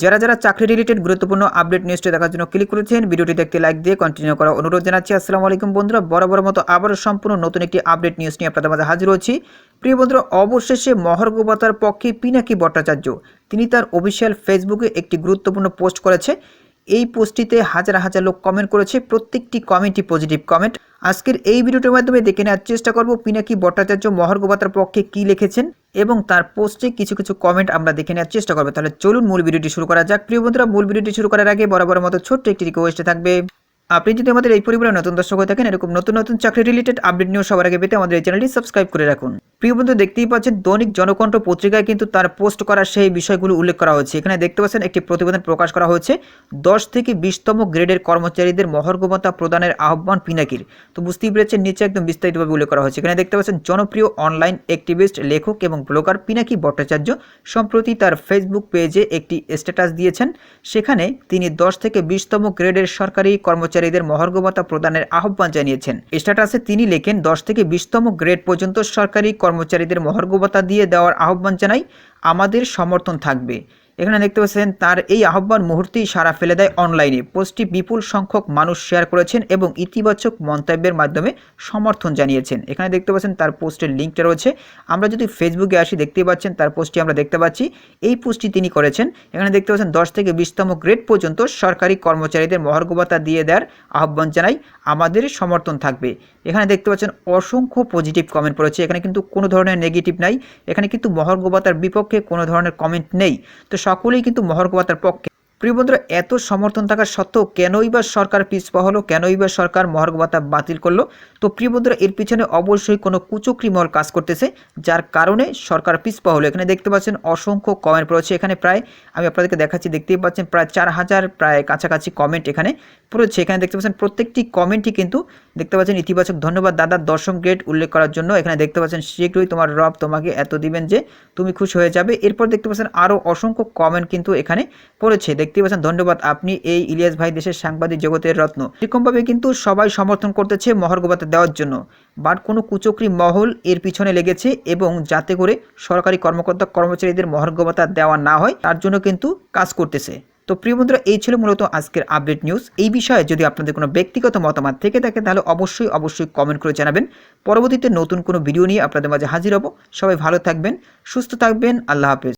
যারা যারা চাকরি রিলেটেড গুরুত্বপূর্ণ আপডেট নিউজটি দেখার জন্য ক্লিক করেছেন ভিডিওটি দেখতে লাইক দিয়ে কন্টিনিউ করা অনুরোধ জানাচ্ছি। আসসালামু আলাইকুম বন্ধুরা, বরাবর মতো আবারও সম্পূর্ণ নতুন একটি আপডেট নিউজ নিয়ে আপনাদের মাঝে হাজির হচ্ছি। প্রিয় বন্ধুরা, অবশেষে মহর্গবতার পক্ষে পিনাকি ভট্টাচার্য, তিনি তার অফিসিয়াল ফেসবুকে একটি গুরুত্বপূর্ণ পোস্ট করেছে। এই পোস্টটিতে হাজার হাজার লোক কমেন্ট করেছে, প্রত্যেকটি কমেন্টই পজিটিভ কমেন্ট আজকের এই ভিডিওটির মাধ্যমে দেখে নেওয়ার চেষ্টা করব পিনাকি ভট্টাচার্য মহর্গবতার পক্ষে কি লিখেছেন। এবং তার পোস্টে কিছু কিছু কমেন্ট আমরা দেখে নেওয়ার চেষ্টা করব। তাহলে চলুন মূল ভিডিওটি শুরু করা যাক। প্রিয় বন্ধুরা, মূল ভিডিওটি শুরু করার আগে বরাবর মতো ছোট্ট একটি রিকোয়েস্টে থাকবে। আপনি যদি আমাদের এই পরিবারের নতুন দর্শক হয়ে থাকেন, এরকম নতুন নতুন চাকরি রিলেটেড আপডেট নিয়েও সবার আগে পেতে আমাদের এই চ্যানেলটি সাবস্ক্রাইব করে রাখুন। প্রিয় বন্ধু, দেখতেই পাচ্ছেন দৈনিক জনকণ্ঠ পত্রিকায় কিন্তু তার পোস্ট করা সেই বিষয়গুলো উল্লেখ করা হয়েছে। এখানে দেখতে পাচ্ছেন একটি প্রতিবেদন প্রকাশ করা হয়েছে, দশ থেকে বিশতম গ্রেডের কর্মচারীদের মহর্গমতা প্রদানের আহ্বান পিনাকির। তো বুঝতেই পেরেছেন, নিচে একদম বিস্তারিতভাবে উল্লেখ করা হয়েছে। এখানে দেখতে পাচ্ছেন, জনপ্রিয় অনলাইন অ্যাক্টিভিস্ট, লেখক এবং ব্লগার পিনাকি ভট্টাচার্য সম্প্রতি তার ফেসবুক পেজে একটি স্ট্যাটাস দিয়েছেন। সেখানে তিনি দশ থেকে বিশতম গ্রেডের সরকারি কর্মচারীদের মহর্গমতা প্রদানের আহ্বান জানিয়েছেন। স্ট্যাটাসে তিনি লেখেন, দশ থেকে বিশতম গ্রেড পর্যন্ত সরকারি কর্মচারীদের মহর্গবতা দিয়ে দেওয়ার আহ্বান জানাই আমাদের সমর্থন থাকবে। এখানে দেখতে পাচ্ছেন, তার এই আহ্বান মুহূর্তেই সারা ফেলে দেয় অনলাইনে। পোস্টটি বিপুল সংখ্যক মানুষ শেয়ার করেছেন এবং ইতিবাচক মন্তব্যের মাধ্যমে সমর্থন জানিয়েছেন। এখানে দেখতে পাচ্ছেন, তার পোস্টের লিঙ্কটা রয়েছে। আমরা যদি ফেসবুকে আসি, দেখতেই পাচ্ছেন, তার পোস্টটি আমরা দেখতে পাচ্ছি। এই পোস্টটি তিনি করেছেন। এখানে দেখতে পাচ্ছেন, দশ থেকে বিশতম গ্রেড পর্যন্ত সরকারি কর্মচারীদের মহর্গবতা দিয়ে দেওয়ার আহ্বান জানাই আমাদের সমর্থন থাকবে। এখানে দেখতে পাচ্ছেন, অসংখ্য পজিটিভ কমেন্ট পড়েছে। এখানে কিন্তু কোনো ধরনের নেগেটিভ নাই। এখানে কিন্তু মহর্গবতার বিপক্ষে কোনো ধরনের কমেন্ট নেই। তো সকলেই কিন্তু মহর্গবতার পক্ষে। প্রিয় বন্ধুরা, এত সমর্থন থাকা সত্ত্বেও কেনই বা সরকার পিছপা হলো, কেনই বা সরকার মহর্গবতা বাতিল করল? তো প্রিয় বন্ধুরা, এর পিছনে অবশ্যই কোনো কুচক্রি মহল কাজ করতেছে, যার কারণে সরকার পিছপা হলো। এখানে দেখতে পাচ্ছেন অসংখ্য কমেন্ট পড়েছে। এখানে প্রায়, আমি আপনাদেরকে দেখাচ্ছি, দেখতেই পাচ্ছেন প্রায় চার হাজার প্রায় কাছাকাছি কমেন্ট এখানে পড়েছে। এখানে দেখতে পাচ্ছেন প্রত্যেকটি কমেন্টই কিন্তু দেখতে পাচ্ছেন ইতিবাচক ধন্যবাদ দাদা দশম গ্রেড উল্লেখ করার জন্য। এখানে দেখতে পাচ্ছেন, শীঘ্রই তোমার রব তোমাকে এত দিবেন যে তুমি খুশি হয়ে যাবে। এরপর দেখতে পাচ্ছেন আরও অসংখ্য কমেন্ট কিন্তু এখানে পড়েছে। দেখতে পাচ্ছেন, ধন্যবাদ, আপনি এই ইলিয়াস ভাই দেশের সাংবাদিক জগতের রত্ন। এরকমভাবে কিন্তু সবাই সমর্থন করতেছে মহর্গবাতে দেওয়ার জন্য। বাট কোনো কুচক্রি মহল এর পিছনে লেগেছে এবং যাতে করে সরকারি কর্মকর্তা কর্মচারীদের মহর্গবতা দেওয়া না হয়, তার জন্য কিন্তু কাজ করতেছে। তো প্রিয় বন্ধুরা, এই ছিল মূলত আজকের আপডেট নিউজ এই বিষয়ে যদি আপনাদের কোনো ব্যক্তিগত মতামত থেকে থাকে, তাহলে অবশ্যই অবশ্যই কমেন্ট করে জানাবেন। পরবর্তীতে নতুন কোনো ভিডিও নিয়ে আপনাদের মাঝে হাজির হব। সবাই ভালো থাকবেন, সুস্থ থাকবেন। আল্লাহ হাফেজ।